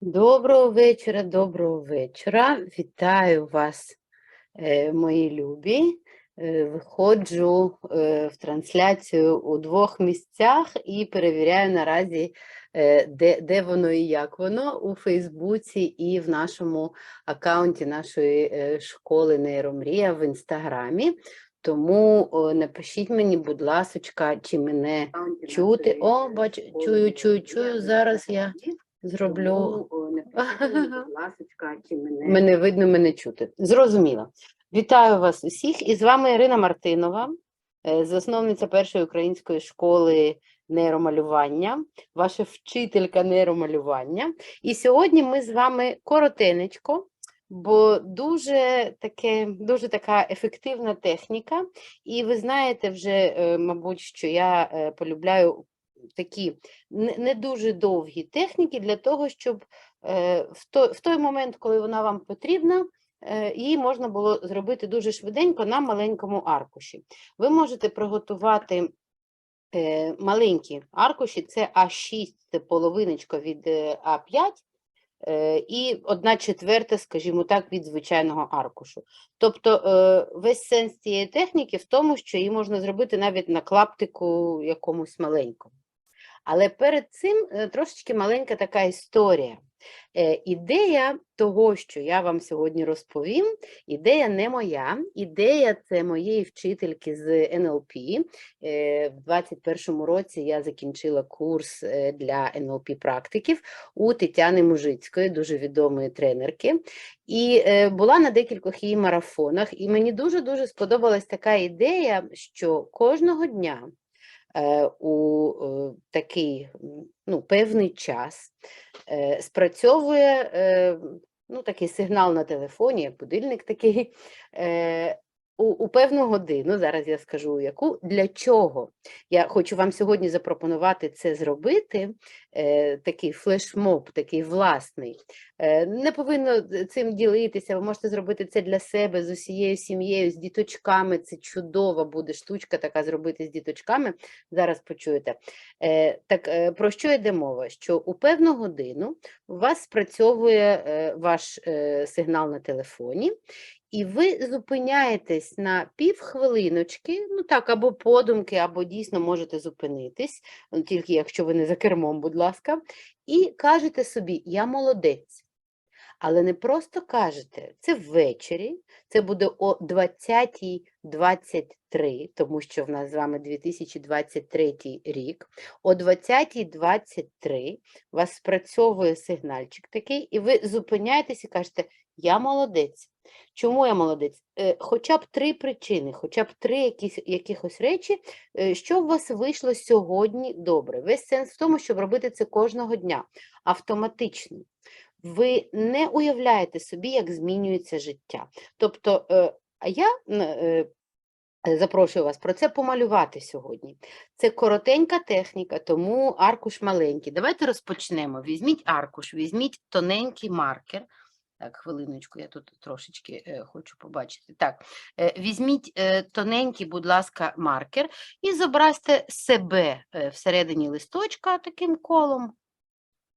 Доброго вечора, доброго вечора. Вітаю вас, е, мої любі. Е, Виходжу е, в трансляцію у двох місцях і перевіряю наразі, де, де воно і як воно у Фейсбуці і в нашому аккаунті нашої школи Нейромрія в Інстаграмі. Тому о, напишіть мені, будь ласочка, чи мене чути. О, бачу, чую, чую, чую. Зараз я зроблю. ласочка, чи Мене видно, мене чути. Зрозуміло. Вітаю вас усіх. І з вами Ірина Мартинова, е, засновниця першої української школи нейромалювання, ваша вчителька нейромалювання. І сьогодні ми з вами коротенечко, бо дуже, таке, дуже така ефективна техніка. І ви знаєте вже, е, мабуть, що я е, полюбляю такі не дуже довгі техніки для того, щоб е, в той, момент, коли вона вам потрібна, е, її можна було зробити дуже швиденько на маленькому аркуші. Ви можете приготувати е, маленькі аркуші, це А6, це половиночка від е, А5. е, І одна четверта, скажімо так, від звичайного аркушу. Тобто весь сенс цієї техніки в тому, що її можна зробити навіть на клаптику якомусь маленькому. Але перед цим е, трошечки маленька така історія. Е, Ідея того, що я вам сьогодні розповім, ідея не моя, ідея це моєї вчительки з НЛП. Е, В 21-му році я закінчила курс для НЛП-практиків у Тетяни Мужицької, дуже відомої тренерки. І була на декількох її марафонах, і мені дуже-дуже сподобалась така ідея, що кожного дня у е, такий ну, певний час е, спрацьовує е, ну, такий сигнал на телефоні, як будильник такий, е, у, у певну годину, зараз я скажу яку, для чого. Я хочу вам сьогодні запропонувати це зробити, е, такий флешмоб, такий власний. Е, не повинно цим ділитися, ви можете зробити це для себе з усією сім'єю, з діточками. Це чудова буде штучка така зробити з діточками. Зараз почуєте. Е, так е, про що йде мова? Що у певну годину у вас спрацьовує е, ваш е, сигнал на телефоні, і ви зупиняєтесь на півхвилиночки, ну так, або подумки, або дійсно можете зупинитись, ну, тільки якщо ви не за кермом, будь ласка, і кажете собі, я молодець. Але не просто кажете, це ввечері, це буде о 20.23, тому що в нас з вами 2023 рік. О 20.23 у вас спрацьовує сигнальчик такий, і ви зупиняєтесь і кажете, я молодець. Чому я молодець? Е, Хоча б три причини, хоча б три якісь, якихось речі, е, що у вас вийшло сьогодні добре. Весь сенс в тому, щоб робити це кожного дня автоматично. Ви не уявляєте собі, як змінюється життя. Тобто, е, а я запрошую вас про це помалювати сьогодні. Це коротенька техніка, тому аркуш маленький. Давайте розпочнемо. Візьміть аркуш, візьміть тоненький маркер. Так, хвилиночку, я тут трошечки е, хочу побачити. Так, е, візьміть е, тоненький, будь ласка, маркер і зобразьте себе всередині листочка таким колом.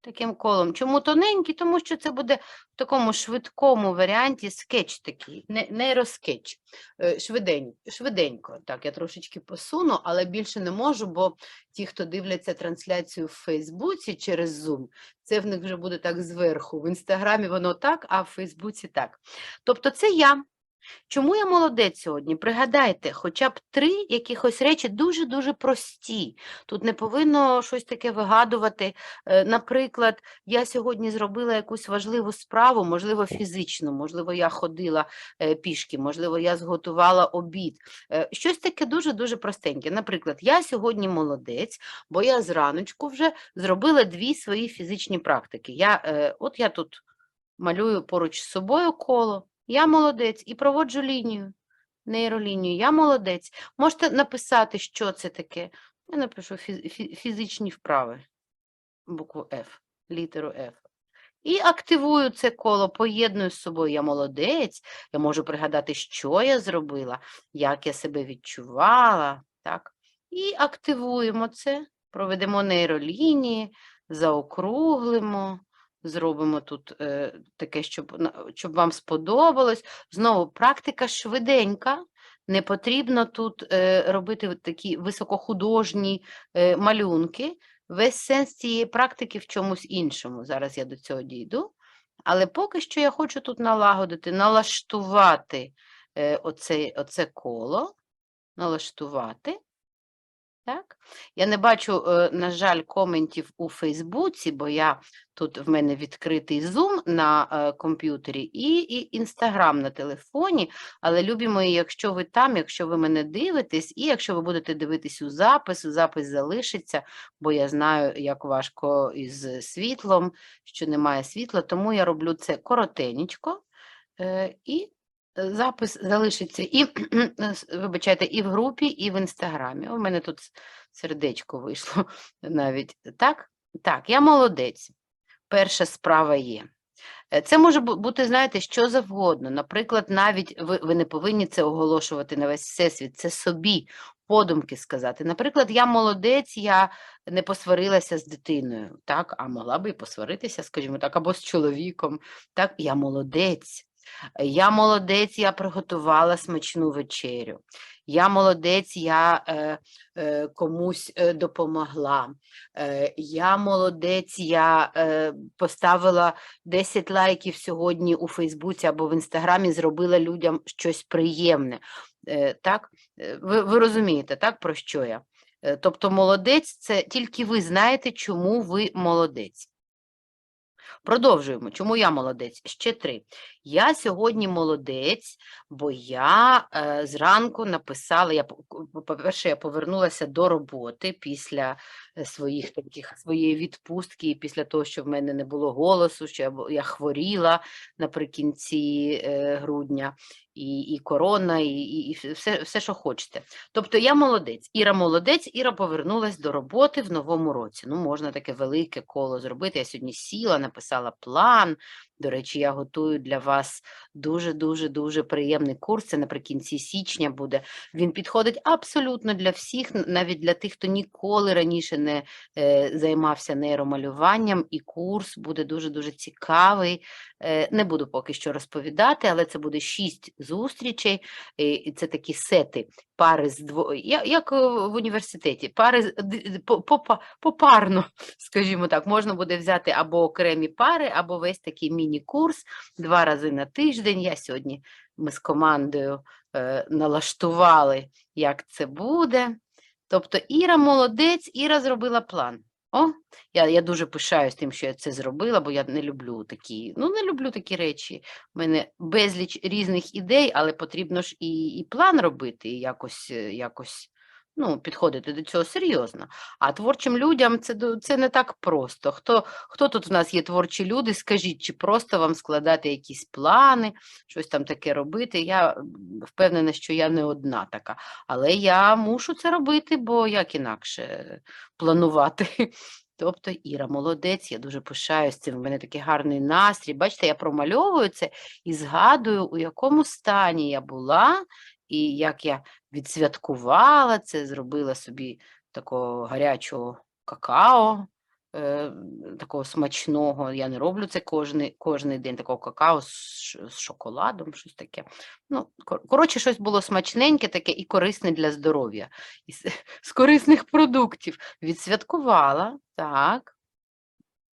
Таким колом. Чому тоненький? Тому що це буде в такому швидкому варіанті скетч такий, не, нейроскетч. Е, Швидень, швиденько. Так, я трошечки посуну, але більше не можу, бо ті, хто дивляться трансляцію в Фейсбуці через Zoom, це в них вже буде так зверху. В інстаграмі воно так, а в Фейсбуці так. Тобто це я. Чому я молодець сьогодні? Пригадайте, хоча б три якихось речі дуже-дуже прості. Тут не повинно щось таке вигадувати. Е, Наприклад, я сьогодні зробила якусь важливу справу, можливо, фізичну, можливо, я ходила е, пішки, можливо, я зготувала обід. Е, Щось таке дуже-дуже простеньке. Наприклад, я сьогодні молодець, бо я зраночку вже зробила дві свої фізичні практики. Я, от я тут малюю поруч з собою коло. Я молодець і проводжу лінію, нейролінію. Я молодець. Можете написати, що це таке. Я напишу фізичні вправи, букву F, літеру F. І активую це коло, поєдную з собою. Я молодець, я можу пригадати, що я зробила, як я себе відчувала. Так? І активуємо це, проведемо нейролінії, заокруглимо, зробимо тут е, таке, щоб, щоб вам сподобалось. Знову практика швиденька. Не потрібно тут е, робити такі високохудожні е, малюнки. Весь сенс цієї практики в чомусь іншому. Зараз я до цього дійду. Але поки що я хочу тут налагодити, налаштувати е, оце, оце коло, налаштувати. Так? Я не бачу, е, на жаль, коментів у Фейсбуці, бо я тут в мене відкритий Zoom на е, комп'ютері і, Інстаграм на телефоні. Але любі мої, якщо ви там, якщо ви мене дивитесь, і якщо ви будете дивитись у запис, запис залишиться, бо я знаю, як важко із світлом, що немає світла, тому я роблю це коротенечко. е, І запис залишиться і, вибачайте, і в групі, і в інстаграмі. У мене тут сердечко вийшло навіть. Так? Так, я молодець. Перша справа є. Е, Це може бути, знаєте, що завгодно. Наприклад, навіть ви, ви не повинні це оголошувати на весь всесвіт, це собі подумки сказати. Наприклад, я молодець, я не посварилася з дитиною, так, а могла би і посваритися, скажімо так, або з чоловіком. Так, я молодець. Я молодець, я приготувала смачну вечерю. Я молодець, я е, е, комусь е, допомогла. Е, я молодець, я е, поставила 10 лайків сьогодні у Фейсбуці або в Інстаграмі, зробила людям щось приємне. Е, так? Е, Ви, ви розумієте, так, про що я? Е, Тобто молодець це тільки ви знаєте, чому ви молодець. Продовжуємо. Чому я молодець? Ще три. Я сьогодні молодець, бо я е, зранку написала, я, по-перше, я повернулася до роботи після своїх таких, своєї відпустки, після того, що в мене не було голосу, що я, я хворіла наприкінці е, грудня, і, і корона, і, і, і все, все, що хочете. Тобто я молодець. Іра молодець, Іра повернулась до роботи в новому році. Ну, можна таке велике коло зробити. Я сьогодні сіла, написала план. До речі, я готую для вас дуже-дуже дуже приємний курс. Це наприкінці січня буде. Він підходить абсолютно для всіх, навіть для тих, хто ніколи раніше не е, займався нейромалюванням. І курс буде дуже-дуже цікавий. Е, не буду поки що розповідати, але це буде шість зустрічей. І це такі сети, пари з дво... я- як е, в університеті, пари попарно, скажімо так, можна буде взяти або окремі пари, або весь такий міні-курс два рази на тиждень. Я сьогодні ми з командою е, налаштували, як це буде. Тобто Іра молодець, Іра зробила план. О, я, я дуже пишаюсь тим, що я це зробила, бо я не люблю такі, ну не люблю такі речі. У мене безліч різних ідей, але потрібно ж і, і план робити, і якось, е, якось ну, підходити до цього серйозно. А творчим людям це, це не так просто. Хто, хто тут у нас є творчі люди? Скажіть, чи просто вам складати якісь плани, щось там таке робити? Я впевнена, що я не одна така, але я мушу це робити, бо як інакше планувати. Тобто Іра молодець, я дуже пишаюсь цим. У мене такий гарний настрій. Бачите, я промальовую це і згадую, у якому стані я була, і як я відсвяткувала це, зробила собі такого гарячого какао, е, такого смачного. Я не роблю це кожний, кожний день, такого какао з, з шоколадом, щось таке. Ну, коротше, щось було смачненьке таке і корисне для здоров'я. З корисних продуктів. Відсвяткувала, так.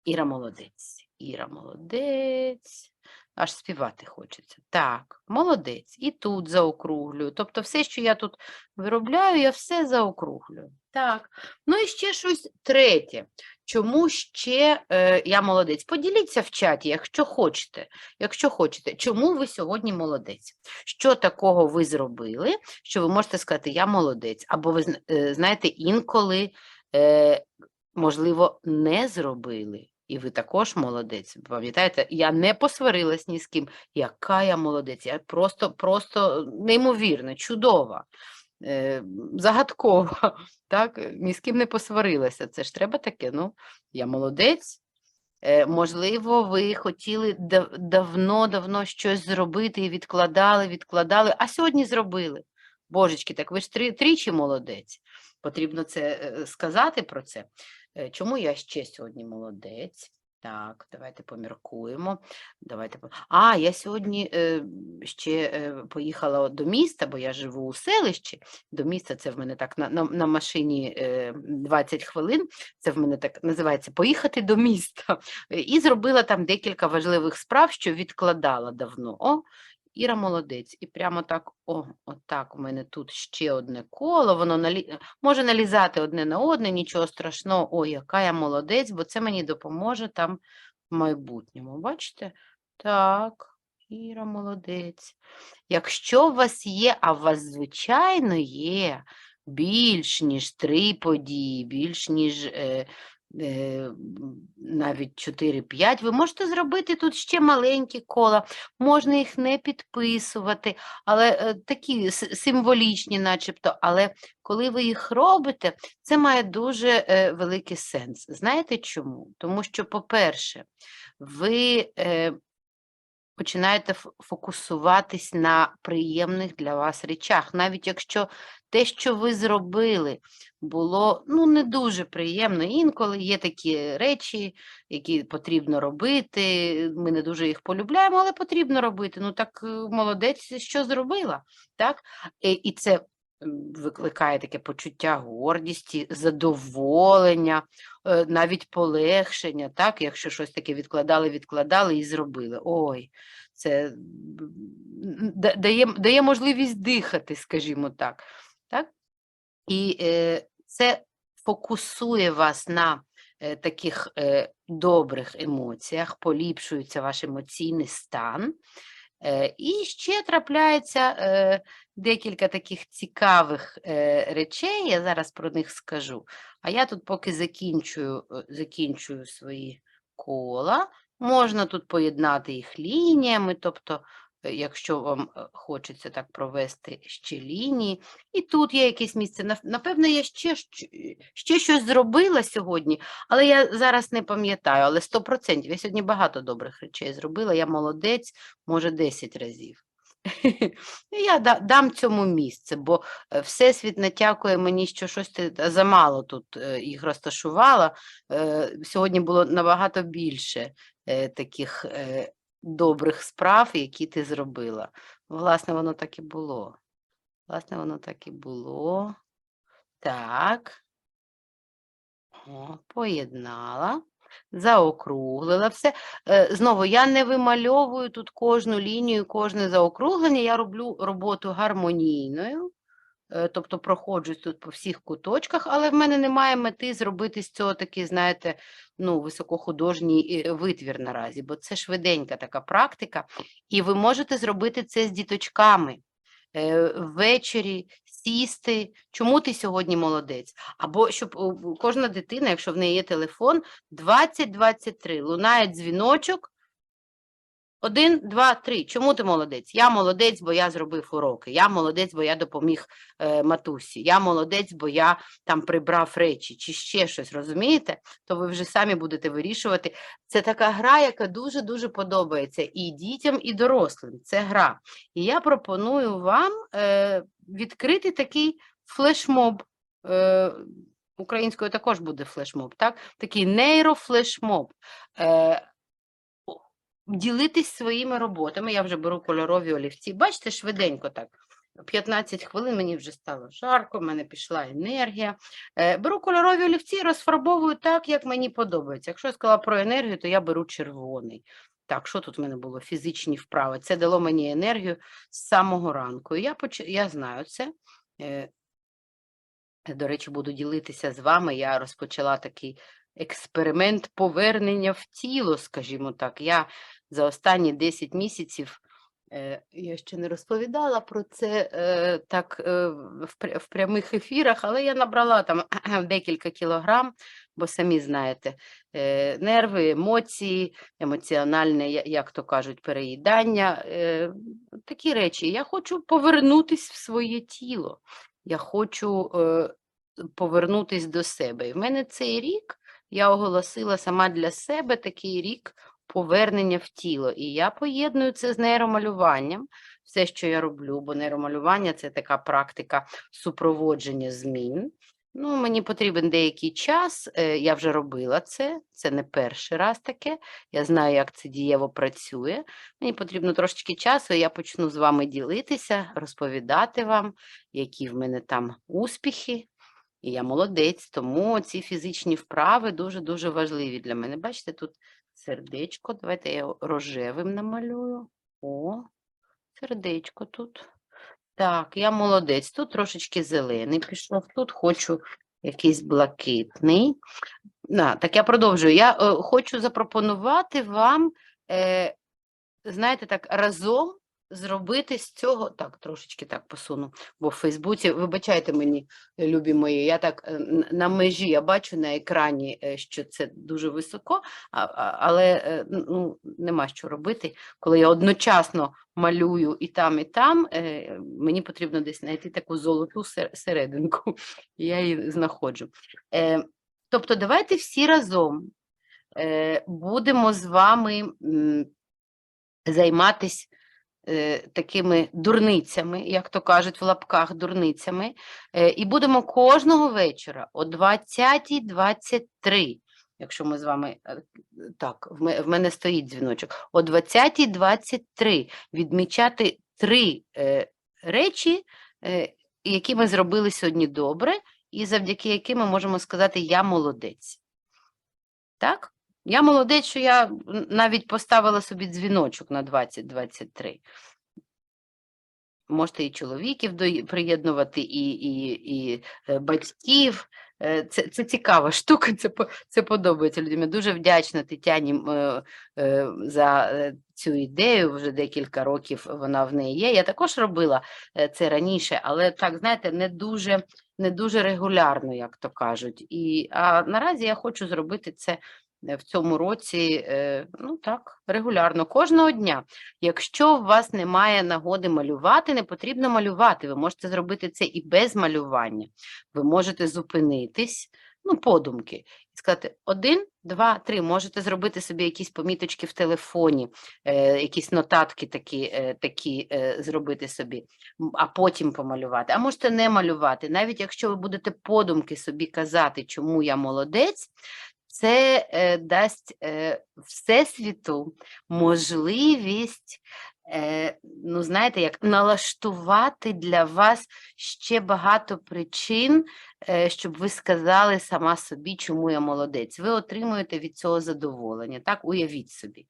Іра молодець. Іра молодець. Аж співати хочеться. Так, молодець. І тут заокруглюю. Тобто все, що я тут виробляю, я все заокруглюю. Так. Ну і ще щось третє. Чому ще е, я молодець? Поділіться в чаті, якщо хочете. Якщо хочете, чому ви сьогодні молодець? Що такого ви зробили, що ви можете сказати, я молодець? Або ви е, знаєте, інколи, е, можливо, не зробили. І ви також молодець. Пам'ятаєте, я не посварилась ні з ким. Яка я молодець? Я просто, просто неймовірна, чудова, е, загадкова. Так? Ні з ким не посварилася. Це ж треба таке. Ну, я молодець. Е, можливо, ви хотіли давно-давно щось зробити і відкладали, відкладали, а сьогодні зробили. Божечки, так ви ж три, тричі молодець. Потрібно це е, сказати про це. Е, Чому я ще сьогодні молодець? Так, давайте поміркуємо. Давайте. А, я сьогодні е, ще е, поїхала до міста, бо я живу у селищі. До міста це в мене так на, на, на машині е, 20 хвилин. Це в мене так називається поїхати до міста. Е, І зробила там декілька важливих справ, що відкладала давно. О, Іра молодець. І прямо так, о, отак у мене тут ще одне коло, воно налі... може налізати одне на одне, нічого страшного. Ой, яка я молодець, бо це мені допоможе там в майбутньому. Бачите? Так, Іра молодець. Якщо у вас є, а у вас, звичайно, є більш ніж три події, більш ніж е, навіть 4-5, ви можете зробити тут ще маленькі кола, можна їх не підписувати, але е, такі символічні, начебто. Але коли ви їх робите, це має дуже е, великий сенс. Знаєте чому? Тому що, по-перше, ви е, починаєте фокусуватись на приємних для вас речах, навіть якщо те, що ви зробили, було ну, не дуже приємно. Інколи є такі речі, які потрібно робити. Ми не дуже їх полюбляємо, але потрібно робити. Ну так е, молодець, що зробила. Так? І, і це викликає таке почуття гордісті, задоволення, е, навіть полегшення, так? якщо щось таке відкладали, відкладали і зробили. Ой, це дає, дає можливість дихати, скажімо так. так? І е, це фокусує вас на е, таких е, добрих емоціях, поліпшується ваш емоційний стан. Е, і ще трапляється е, декілька таких цікавих е, речей, я зараз про них скажу. А я тут поки закінчую, закінчую свої кола. Можна тут поєднати їх лініями, тобто, якщо вам е, хочеться так провести ще лінії. І тут є якесь місце. Напевно, я ще, ще щось зробила сьогодні, але я зараз не пам'ятаю, але 100%. Я сьогодні багато добрих речей зробила, я молодець, може 10 разів. Я дам цьому місце, бо е, Всесвіт натякує мені, що щось ти замало тут е, їх розташувала. Е, Сьогодні було набагато більше е, таких е, добрих справ, які ти зробила. Власне, воно так і було. Власне, воно так і було. Так. О, поєднала, заокруглила все. Е, Знову я не вимальовую тут кожну лінію, кожне заокруглення. Я роблю роботу гармонійною, тобто проходжусь тут по всіх куточках, але в мене немає мети зробити з цього такий, знаєте, ну, високохудожній е, витвір наразі, бо це швиденька така практика, і ви можете зробити це з діточками. Е, Ввечері сісти, чому ти сьогодні молодець? Або щоб кожна дитина, якщо в неї є телефон, 20-23, лунає дзвіночок. Один, два, три. Чому ти молодець? Я молодець, бо я зробив уроки. Я молодець, бо я допоміг е, матусі. Я молодець, бо я там прибрав речі чи ще щось, розумієте? То ви вже самі будете вирішувати. Це така гра, яка дуже-дуже подобається і дітям, і дорослим. Це гра. І я пропоную вам е, відкрити такий флешмоб. Е, українською також буде флешмоб, так? Такий нейрофлешмоб. Е, ділитись своїми роботами. Я вже беру кольорові олівці. Бачите, швиденько так. 15 хвилин мені вже стало жарко, в мене пішла енергія. Е, беру кольорові олівці і розфарбовую так, як мені подобається. Якщо я сказала про енергію, то я беру червоний. Так, що тут в мене було? Фізичні вправи. Це дало мені енергію з самого ранку. Я, поч... я знаю це. Е, До речі, буду ділитися з вами. Я розпочала такий експеримент повернення в тіло, скажімо так. Я за останні 10 місяців, е, я ще не розповідала про це е, так е, в, прямих ефірах, але я набрала там декілька кілограм, бо самі знаєте, нерви, емоції, емоціональне, як то кажуть, переїдання, такі речі. Я хочу повернутись в своє тіло. Я хочу повернутись до себе. І в мене цей рік я оголосила сама для себе такий рік повернення в тіло. І я поєдную це з нейромалюванням, все, що я роблю, бо нейромалювання це така практика супроводження змін. Ну, мені потрібен деякий час. е, Я вже робила це. Це не перший раз таке. Я знаю, як це дієво працює. Мені потрібно трошечки часу, і я почну з вами ділитися, розповідати вам, які в мене там успіхи. І я молодець, тому ці фізичні вправи дуже-дуже важливі для мене. Бачите, тут сердечко. Давайте я рожевим намалюю. О, сердечко тут. Так, я молодець. Тут трошечки зелений пішов, тут хочу якийсь блакитний. А, так я продовжую. Я е, хочу запропонувати вам, е, знаєте, так, разом зробити з цього. Так, трошечки так посуну, бо в Фейсбуці, вибачайте мені, любі мої, я так е, на межі, я бачу на екрані, е, що це дуже високо, але е, ну, нема що робити. Коли я одночасно малюю і там, і там, мені потрібно десь знайти таку золоту серединку. Я її знаходжу. Тобто, давайте всі разом будемо з вами займатися такими дурницями, як то кажуть в лапках дурницями, е, і будемо кожного вечора о 20.23, якщо ми з вами е, так, в мене стоїть дзвіночок, о 20.23 відмічати три е, речі, е, які ми зробили сьогодні добре, і завдяки яким ми можемо сказати Я молодець. Так? Я молодець, що я навіть поставила собі дзвіночок на 20-23. Можете і чоловіків приєднувати, і, і, і е, батьків. Е, Це, це цікава штука, це, це подобається людям. Я дуже вдячна Тетяні е, за цю ідею. Вже декілька років вона в неї є. Я також робила це раніше, але так, знаєте, не дуже, не дуже регулярно, як то кажуть. І, а наразі я хочу зробити це в цьому році, е, ну так, регулярно, кожного дня. Якщо у вас немає нагоди малювати, не потрібно малювати. Ви можете зробити це і без малювання. Ви можете зупинитись, ну, подумки, і сказати один, два, три. Можете зробити собі якісь поміточки в телефоні, е, якісь нотатки такі, е, такі е, зробити собі, а потім помалювати. А можете не малювати. Навіть якщо ви будете подумки собі казати, чому я молодець, це е, дасть е, всесвіту можливість, е, ну знаєте, як налаштувати для вас ще багато причин, е, щоб ви сказали сама собі, чому я молодець. Ви отримуєте від цього задоволення. Так, уявіть собі.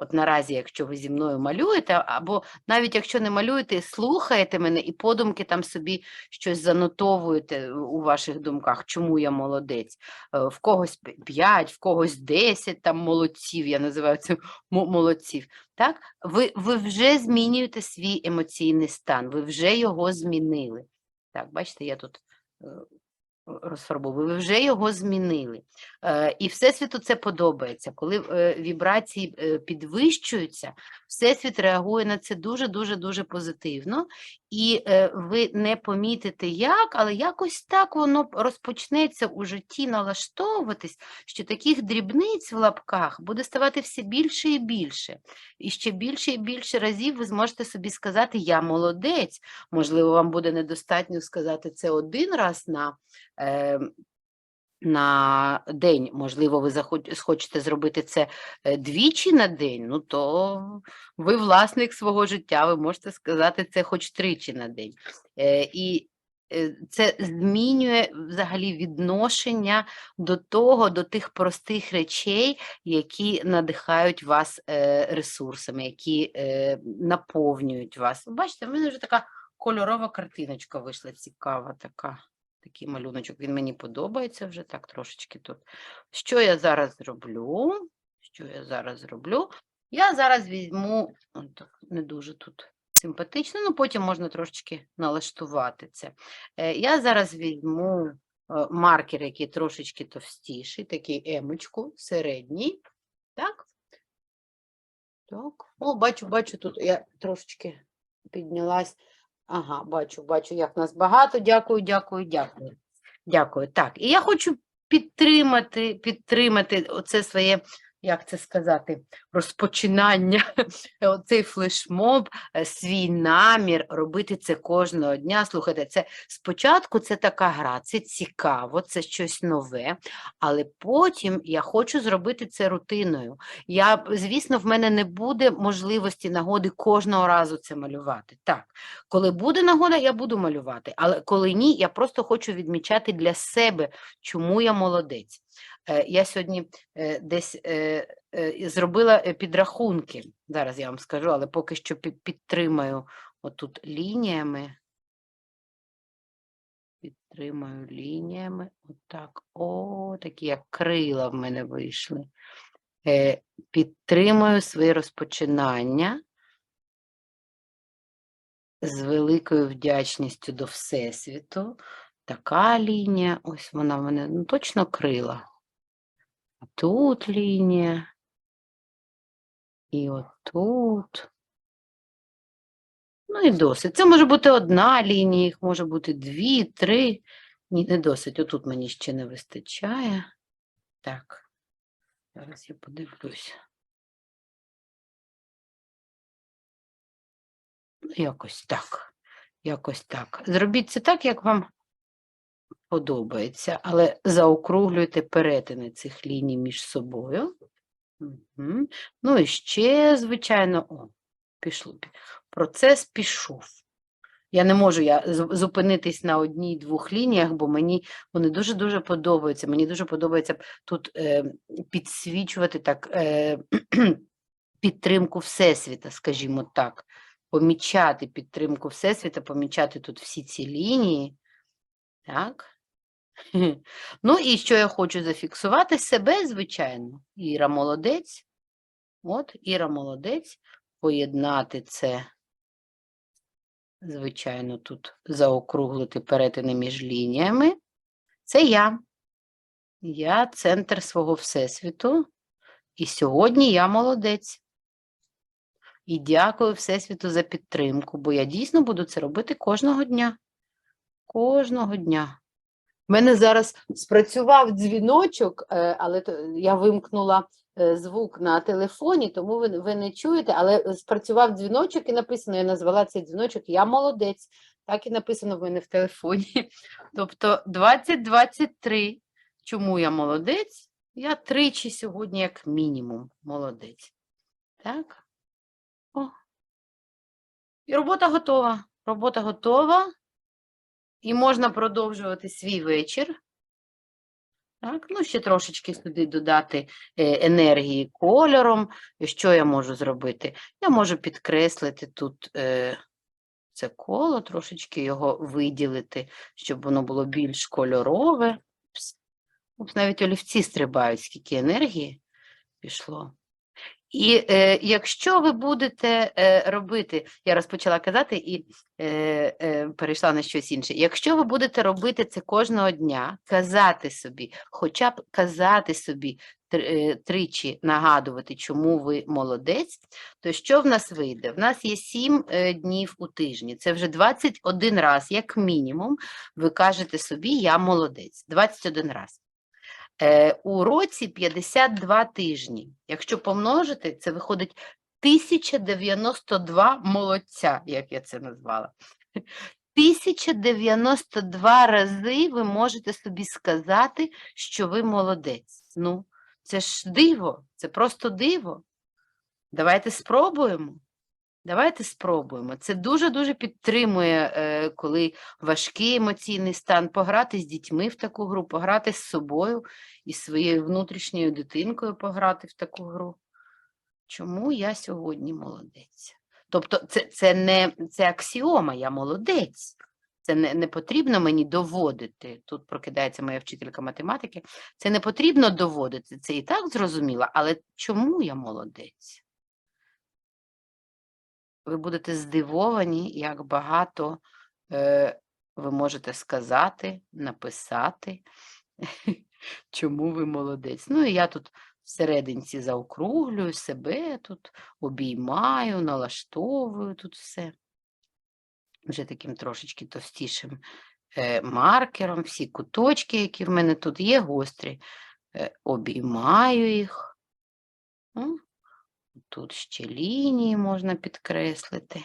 От наразі, якщо ви зі мною малюєте, або навіть якщо не малюєте, слухаєте мене і подумки там собі щось занотовуєте у ваших думках, чому я молодець. Е, В когось 5, в когось 10 там молодців, я називаю це молодців. Так? Ви, ви вже змінюєте свій емоційний стан, ви вже його змінили. Так, бачите, я тут розфарбовую, ви вже його змінили. Е, І Всесвіту це подобається. Коли е, вібрації е, підвищуються, Всесвіт реагує на це дуже-дуже дуже позитивно, і е, ви не помітите як, але якось так воно розпочнеться у житті налаштовуватись, що таких дрібниць в лапках буде ставати все більше і більше. І ще більше і більше разів ви зможете собі сказати Я молодець. Можливо, вам буде недостатньо сказати це один раз на. Е, на день, можливо, ви захоч- зробити це е, двічі на день, ну то ви власник свого життя, ви можете сказати це хоч тричі на день. Е, І е, це змінює взагалі відношення до того, до тих простих речей, які надихають вас ресурсами, які наповнюють вас. Бачите, в мене вже така кольорова картиночка вийшла, цікава така. Такий малюночок, він мені подобається вже так трошечки тут. Що я зараз зроблю? Що я зараз зроблю? Я зараз візьму, не дуже тут симпатично, ну потім можна трошечки налаштувати це. Е, Я зараз візьму е, маркер, який трошечки товстіший, такий емочку, середній. Так? Так. О, бачу, бачу, тут я трошечки піднялась. Ага, бачу, бачу, як нас багато. Дякую, дякую, дякую. Дякую. Так, і я хочу підтримати, підтримати оце своє як це сказати, розпочинання, оцей флешмоб, е, свій намір робити це кожного дня. Слухайте, це спочатку це така гра, це цікаво, це щось нове, але потім я хочу зробити це рутиною. Я, звісно, в мене не буде можливості нагоди кожного разу це малювати. Так, коли буде нагода, я буду малювати, але коли ні, я просто хочу відмічати для себе, чому я молодець. Е, Я сьогодні е, десь е, зробила підрахунки. Зараз я вам скажу, але поки що підтримаю отут лініями. Підтримаю лініями. Отак. О, такі як крила в мене вийшли. Підтримую своє розпочинання з великою вдячністю до Всесвіту. Така лінія, ось вона в мене ну, точно крила. Тут лінія. І отут. Ну і досить. Це може бути одна лінія, їх може бути дві, три. Ні, не досить. Отут мені ще не вистачає. Так. Зараз я подивлюсь. Ну, якось так. Якось так. Зробіть це так, як вам подобається, але заокруглюйте перетини цих ліній між собою. Мгм. Ну і ще, звичайно, о, пішло. Процес пішов. Я не можу я зупинитись на одній-двох лініях, бо мені вони дуже-дуже подобаються. Мені дуже подобається тут е, підсвічувати так е, підтримку Всесвіта, скажімо так. Помічати підтримку Всесвіта, помічати тут всі ці лінії. Так. Ну і що я хочу зафіксувати себе, звичайно. Іра молодець. От, Іра молодець. Поєднати це, звичайно, тут заокруглити перетини між лініями. Це я. Я центр свого Всесвіту. І сьогодні я молодець. І дякую Всесвіту за підтримку, бо я дійсно буду це робити кожного дня. Кожного дня. У мене зараз спрацював дзвіночок, е, але я вимкнула е, звук на телефоні, тому ви, ви не чуєте, але спрацював дзвіночок і написано, я назвала цей дзвіночок Я молодець. Так і написано в мене в телефоні. Тобто 2023. Чому я молодець? Я тричі сьогодні, як мінімум, молодець. Так? О. І робота готова. Робота готова. І можна продовжувати свій вечір. Так, ну ще трошечки сюди додати е, енергії кольором. Що я можу зробити? Я можу підкреслити тут е, це коло, трошечки його виділити, щоб воно було більш кольорове. Навіть олівці стрибають, скільки енергії пішло. І е, якщо ви будете е, робити, я розпочала казати і е, е, перейшла на щось інше. Якщо ви будете робити це кожного дня, казати собі, хоча б казати собі е, тричі нагадувати, чому ви молодець, то що в нас вийде? В нас є 7 е, днів у тижні. Це вже 21 раз, як мінімум, ви кажете собі, я молодець. 21 раз. Е, у році 52 тижні. Якщо помножити, це виходить 1092 молодця, як я це назвала. 1092 рази ви можете собі сказати, що ви молодець. Ну, це ж диво, це просто диво. Давайте спробуємо. Давайте спробуємо. Це дуже-дуже підтримує, е, коли важкий емоційний стан, пограти з дітьми в таку гру, пограти з собою і своєю внутрішньою дитинкою пограти в таку гру. Чому я сьогодні молодець? Тобто, це, це не це аксіома, я молодець. Це не, не потрібно мені доводити. Тут прокидається моя вчителька математики. Це не потрібно доводити. Це і так зрозуміло, але чому я молодець? Ви будете здивовані, як багато е, ви можете сказати, написати, чому ви молодець. Ну і я тут всерединці заокруглюю себе, тут обіймаю, налаштовую тут все. Вже таким трошечки товстішим е, маркером, всі куточки, які в мене тут є, гострі, е, обіймаю їх. М, Тут ще лінії можна підкреслити.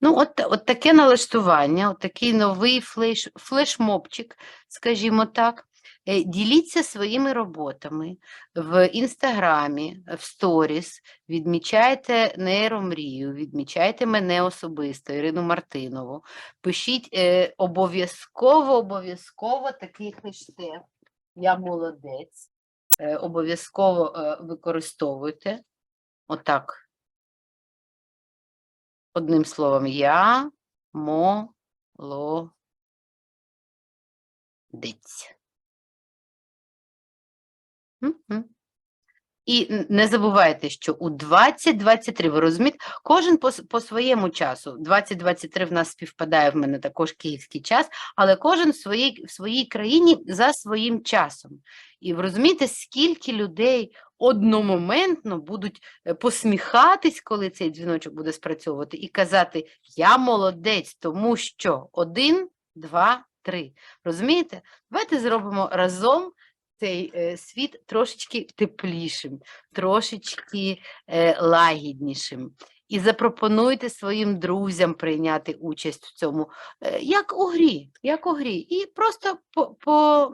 Ну, от, от таке налаштування, от такий новий флеш, флешмобчик, скажімо так. Е, Діліться своїми роботами в інстаграмі, в сторіс, відмічайте нейромрію, відмічайте мене особисто, Ірину Мартинову. Пишіть е, обов'язково, обов'язково такий хештег. Я молодець. Е, обов'язково е, використовуйте. Отак. Одним словом, я молодець. І не забувайте, що у 2023, ви розумієте, кожен по, по своєму часу. 2023 в нас співпадає в мене також київський час, але кожен в своїй, в своїй країні за своїм часом. І ви розумієте, скільки людей одномоментно будуть е, посміхатись, коли цей дзвіночок буде спрацьовувати, і казати: Я молодець, тому що один, два, три. Розумієте? Давайте зробимо разом цей е, світ трошечки теплішим, трошечки е, лагіднішим. І запропонуйте своїм друзям прийняти участь в цьому, е, як у грі, як у грі. І просто по, по,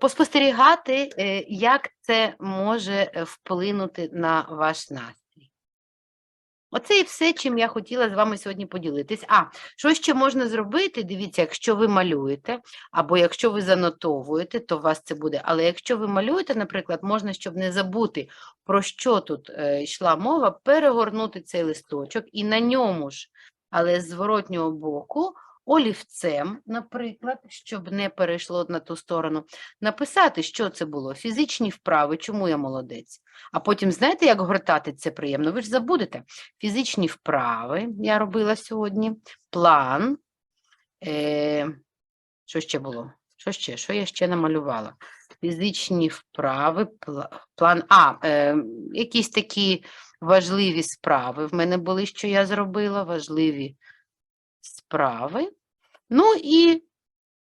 поспостерігати, як це може вплинути на ваш настрій. Оце і все, чим я хотіла з вами сьогодні поділитись. А, що ще можна зробити? Дивіться, якщо ви малюєте, або якщо ви занотовуєте, то у вас це буде. Але якщо ви малюєте, наприклад, можна, щоб не забути, про що тут е, йшла мова, перегорнути цей листочок і на ньому ж, але з зворотнього боку, олівцем, наприклад, щоб не перейшло на ту сторону, написати, що це було, фізичні вправи, чому я молодець. А потім, знаєте, як гортати це приємно? Ви ж забудете. Фізичні вправи я робила сьогодні, план. Е, що ще було? Що ще? Що я ще намалювала? Фізичні вправи, план. А, е, якісь такі важливі справи в мене були, що я зробила, важливі справи. Ну і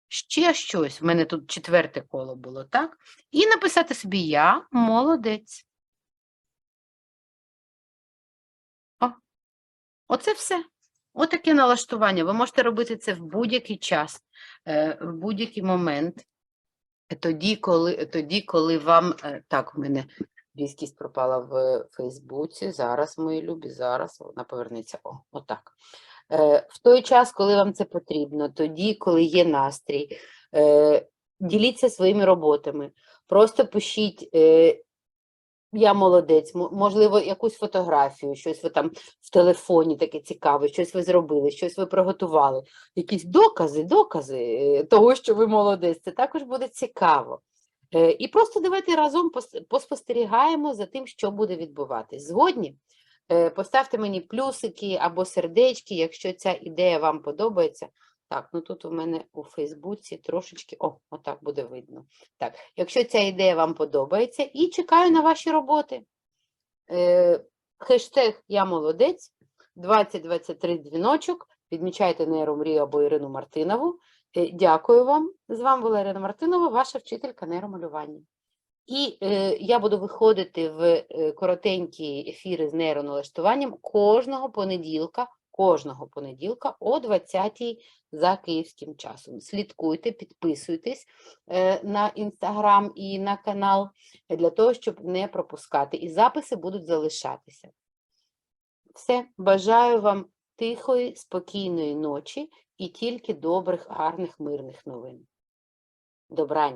ще щось. В мене тут четверте коло було, так? І написати собі Я молодець. О, оце все. Отаке налаштування. Ви можете робити це в будь-який час, е, в будь-який момент. Е, Тоді, коли, тоді, коли вам е, так, в мене різкість пропала в Фейсбуці. Зараз, мої любі, зараз вона повернеться. О, отак. Е, В той час, коли вам це потрібно, тоді, коли є настрій, е, діліться своїми роботами. Просто пишіть. е, Я молодець, можливо, якусь фотографію, щось ви там в телефоні таке цікаве, щось ви зробили, щось ви приготували, якісь докази, докази того, що ви молодець. Це також буде цікаво. І просто давайте разом пос- поспостерігаємо за тим, що буде відбуватись. Згодні? Е, Поставте мені плюсики або сердечки, якщо ця ідея вам подобається. Так, ну тут у мене у Фейсбуці трошечки, о, отак буде видно. Так, якщо ця ідея вам подобається, і чекаю на ваші роботи. Е, хештег Я молодець, 2023 дзвіночок. Відмічайте нейромрію або Ірину Мартинову. Е, дякую вам. З вами була Ірина Мартинова, ваша вчителька нейромалювання. І е, я буду виходити в е, коротенькі ефіри з нейроналаштуванням кожного понеділка, кожного понеділка о 20-й за київським часом. Слідкуйте, підписуйтесь е, на інстаграм і на канал для того, щоб не пропускати. І записи будуть залишатися. Все, бажаю вам тихої, спокійної ночі і тільки добрих, гарних, мирних новин. Добраніч.